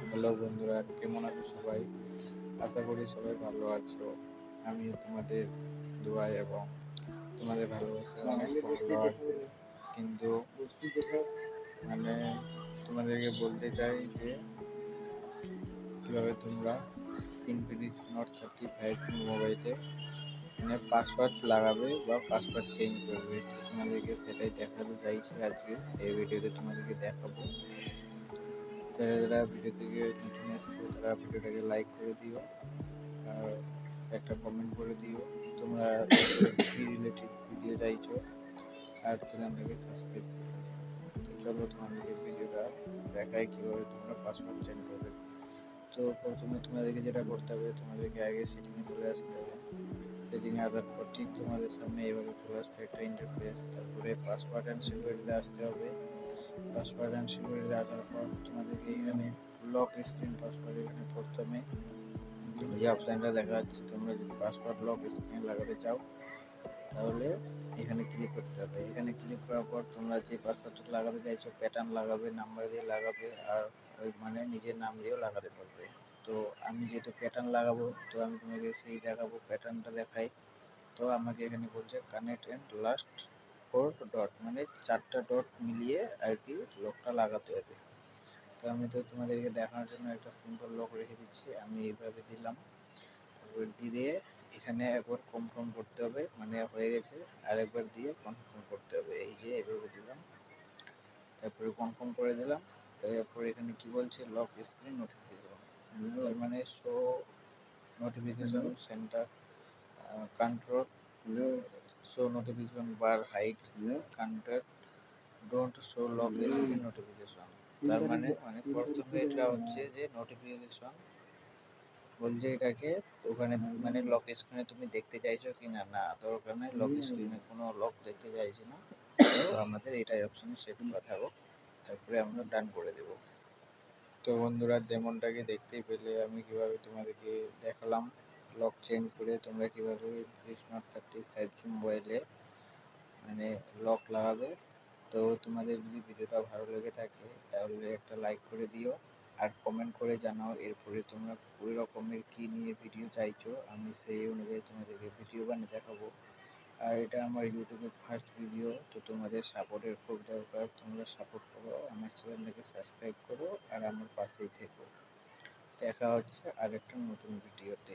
Hello বন্ধুরা, কেমন আছো সবাই? আশা করি সবাই ভালো আছো। আমি তোমাদের দোয়াই এবং তোমাদের ভালোবাসা অনেক কিন্তু মানে তোমাদেরকে বলতে চাই যে, কীভাবে তোমরা ইনফিনিক্স নট থার্টি ফাইভ মোবাইলে মানে পাসওয়ার্ড লাগাবে বা পাসওয়ার্ড চেঞ্জ করবে। তোমাদেরকে সেটাই দেখাতে চাইছি আজকে। এই ভিডিওতে তোমাদেরকে দেখাবো। যারা যারা ভিডিও থেকে নতুন এসেছ, তারা ভিডিওটাকে লাইক করে দিও। আর একটা কমেন্ট করে দিও, তোমরা কি রিলেটেড ভিডিও চাইছো, আর চ্যানেলটাকে সাবস্ক্রাইব করো। চলো তোমাদের ভিডিওটা দেখায় কীভাবে তোমরা পাসওয়ার্ড চেঞ্জ করবে। তো প্রথমে তোমাদেরকে যেটা করতে হবে, তোমাদেরকে আগে সেটিংয়ে চলে আসতে হবে। সেটিংয়ে আসার পর ঠিক তোমাদের সামনে এভাবে চলে আসবে একটা ইন্টারফেস তারপরে পাসওয়ার্ড অ্যান্ড সিকিউরিটিতে আসতে হবে। পাসওয়ার্ড অ্যান্ড সিকিউরিটি আসার পর তোমাদেরকে এখানে লক স্ক্রিন পাসওয়ার্ড এখানে প্রথমে যে অপশানটা দেখা যাচ্ছে, তোমরা যদি পাসওয়ার্ড লক স্ক্রিন লাগাতে চাও তাহলে এখানে ক্লিক করতে হবে। এখানে ক্লিক করার পর তোমরা যে পাসওয়ার্ডটা লাগাতে চাইছো প্যাটার্ন লাগাবে নাম্বার দিয়ে লাগাবে, আর ওই মানে নিজের নাম দিয়েও লাগাতে পারবে। তো আমি যেহেতু প্যাটার্ন লাগাবো, তো আমি তোমাকে সেই দেখাবো প্যাটার্নটা দেখাই। তো আমাকে এখানে বলছে connect and last four dot মানে চারটা ডট মিলিয়ে আর কি লকটা লাগাতে হবে। তো আমি তো তোমাদেরকে দেখানোর জন্য একটা সিম্পল লক রেখে দিচ্ছি, আমি এইভাবে দিলাম। তারপর দিয়ে এখানে একবার কনফার্ম করতে হবে মানে হয়ে গেছে আর একবার দিয়ে কনফার্ম করতে হবে। এই যে এভাবে দিলাম, তারপরে কনফার্ম করে দিলাম, তারপরে এখানে কি বলছে? লক স্ক্রিন নোটিফিকেশন তার মানে show notification centre control show notification bar hide contact don't show lock screen notification তার মানে মানে প্রথমে এটা হচ্ছে যে নোটিফিকেশন বলছে এটাকে ওখানে মানে লক স্ক্রিনে তুমি দেখতে চাইছো কি না? না তো ওখানে লক স্ক্রিনে কোনো লক দেখতে চাইছি না। তো আমাদের এটাই অপশানে সেট করা থাকুক তারপরে আমরা ডান করে দেব। তো বন্ধুরা ডেমনটাকে দেখতেই পেলে আমি কীভাবে তোমাদেরকে দেখালাম। লক চেঞ্জ করে তোমরা কীভাবে স্মার্ট থার্টি ফাইভ জি মোবাইলে মানে লক লাগাবে। তো তোমাদের যদি ভিডিওটা ভালো লেগে থাকে তাহলে একটা লাইক করে দিও। আর কমেন্ট করে জানাও, এরপরে তোমরা ওই রকমের কী নিয়ে ভিডিও চাইছো? আমি সেই অনুযায়ী তোমাদেরকে ভিডিও বানিয়ে দেখাবো। আর এটা আমার ইউটিউবের ফার্স্ট ভিডিও তো তোমাদের সাপোর্টের খুব দরকার। তোমরা সাপোর্ট করো, আমার চ্যানেলটাকে সাবস্ক্রাইব করো, আর আমার পাশেই থেকো। দেখা হচ্ছে আরেকটা নতুন ভিডিওতে